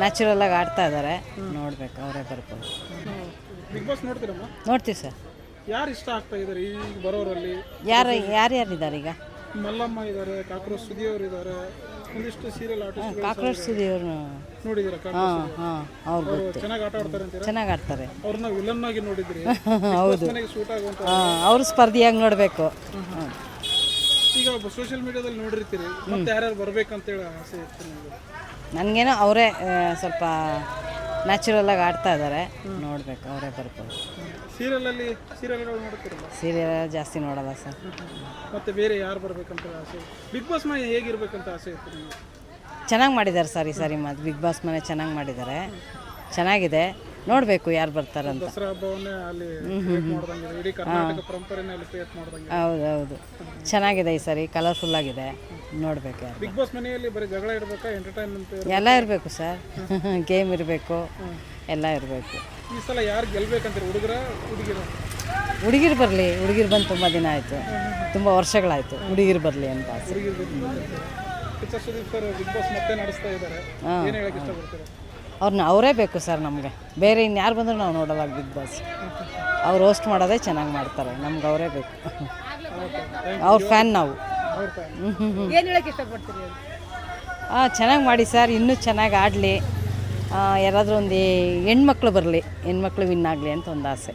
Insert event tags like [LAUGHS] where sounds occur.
ನ್ಯಾಚುರಲಾಗಿ ಆಡ್ತಾ ಇದ್ದಾರೆ ನೋಡ್ಬೇಕು ಅವರೇ ಬರ್ಬೋದು. ಬಿಗ್ ಬಾಸ್ ನೋಡ್ತೀರಮ್ಮ? ನೋಡ್ತೀವಿ ಸರ್. ಯಾರು ಇಷ್ಟ ಆಗ್ತಾ ಇದ್ದಾರೆ ಈಗ ಬರೋರಲ್ಲಿ? ಯಾರು ಯಾರ್ಯಾರಿದ್ದಾರೆ ಈಗ? ಮಲ್ಲಮ್ಮ ಇದ್ದಾರೆ ಕಾಕ್ರೋಚ್ ಸುದಿ ಅವರು ಇದ್ದಾರೆ ಒಂದಿಷ್ಟು ಸೀರಿಯಲ್ ಆರ್ಟಿಸ್ಟ್ ಕಾಕ್ರೋಚ್ ಸುದಿಯವ್ರು ನೋಡಿದ್ದೀರಾ? ಹಾಂ ಹಾಂ ಅವ್ರು ಗೊತ್ತು. ಚೆನ್ನಾಗಿ ಆಟ ಆಡ್ತಾರೆ ಅಂತೀರಾ? ಚೆನ್ನಾಗಿ ಆಡ್ತಾರೆ. ಅವ್ರನ್ನ ವಿಲನ್ ಆಗಿ ನೋಡಿದ್ರಿ. [LAUGHS] ಹೌದು. ಸೂಟ್ ಆಗುವಂತ ಹಾಂ ಅವರು ಸ್ಪರ್ಧಿಯಾಗಿ ನೋಡಬೇಕು. ಈಗ ಸೋಷಿಯಲ್ ಮೀಡಿಯಾದಲ್ಲಿ ನೋಡಿರ್ತೀರಿ ಮತ್ತೆ ಯಾರ್ಯಾರು ಬರ್ಬೇಕಂತೇಳಿ ಆಸೆ ಇತ್ತು ನಿಮಗೆ? ನನಗೇನೋ ಅವರೇ ಸ್ವಲ್ಪ ನ್ಯಾಚುರಲ್ ಆಗಿ ಆಡ್ತಾ ಇದ್ದಾರೆ ನೋಡ್ಬೇಕು ಅವರೇ ಬರ್ಬೋದು. ಸೀರಿಯಲಲ್ಲಿ ಸೀರಿಯಲ್ ನೋಡ್ತಿರಲ್ಲ? ಸೀರಿಯಲ್ ಜಾಸ್ತಿ ನೋಡಲ್ಲ ಸರ್. ಮತ್ತೆ ಬೇರೆ ಯಾರು ಬರ್ಬೇಕಂತ ಆಸೆ ಬಿಗ್ ಬಾಸ್ ಮನೆ ಹೇಗಿರ್ಬೇಕಂತ ಆಸೆ ಇತ್ತು ನಿಮಗೆ? ಚೆನ್ನಾಗಿ ಮಾಡಿದ್ದಾರೆ ಸರ್ ಈ ಸಾರಿ ಮಾತು ಬಿಗ್ ಬಾಸ್ ಮನೆ ಚೆನ್ನಾಗಿ ಮಾಡಿದ್ದಾರೆ. ಚೆನ್ನಾಗಿದೆ. ನೋಡಬೇಕು ಯಾರು ಬರ್ತಾರಂತ. ಹೌದು ಹೌದು ಚೆನ್ನಾಗಿದೆ ಈ ಸರಿ ಕಲರ್ಫುಲ್ ಆಗಿದೆ. ನೋಡಬೇಕು ಯಾರು ಬಿಗ್ ಬಾಸ್ ಮನೆಯಲ್ಲಿ ಬರೀ ಜಗಳ ಇರಬೇಕು ಎಂಟರ್ಟೈನ್ಮೆಂಟ್ ಎಲ್ಲ ಇರಬೇಕು ಸರ್. [LAUGHS] ಗೇಮ್ ಇರಬೇಕು ಎಲ್ಲ ಇರಬೇಕು. ಈ ಸಲ ಯಾರು ಗೆಲ್ಬೇಕಂತೀರಿ? ಹುಡುಗರ ಹುಡುಗಿರ? ಹುಡುಗಿರು ಬರಲಿ. ಹುಡುಗಿರು ಬಂದು ತುಂಬ ದಿನ ಆಯಿತು. ತುಂಬ ವರ್ಷಗಳಾಯಿತು. ಹುಡುಗಿರು ಬರಲಿ ಅಂತ. ಆಸೆ ಹುಡುಗಿರ್ ಸರ್ ಬಿಗ್ ಬಾಸ್ ಮತ್ತೆ ನಡೆಸ್ತಾ ಇದ್ದಾರೆ. ಏನು ಹೇಳಕ್ ಇಷ್ಟಪಡ್ತೀರಾ? ಅವ್ರನ್ನ ಅವರೇ ಬೇಕು ಸರ್ ನಮಗೆ. ಬೇರೆ ಇನ್ಯಾರು ಬಂದರೂ ನಾವು ನೋಡಲ್ಲ ಬಿಗ್ ಬಾಸ್ ಅವ್ರು ಹೋಸ್ಟ್ ಮಾಡೋದೇ ಚೆನ್ನಾಗಿ ಮಾಡ್ತಾರೆ. ನಮ್ಗೆ ಅವರೇ ಬೇಕು. ಅವ್ರ ಫ್ಯಾನ್ ನಾವು. ಹಾಂ ಚೆನ್ನಾಗಿ ಮಾಡಿ ಸರ್. ಇನ್ನೂ ಚೆನ್ನಾಗಿ ಆಡಲಿ. ಯಾರಾದರೂ ಒಂದು ಹೆಣ್ಮಕ್ಳು ಬರಲಿ. ಹೆಣ್ಮಕ್ಳು ವಿನ್ ಆಗಲಿ ಅಂತ ಒಂದು ಆಸೆ.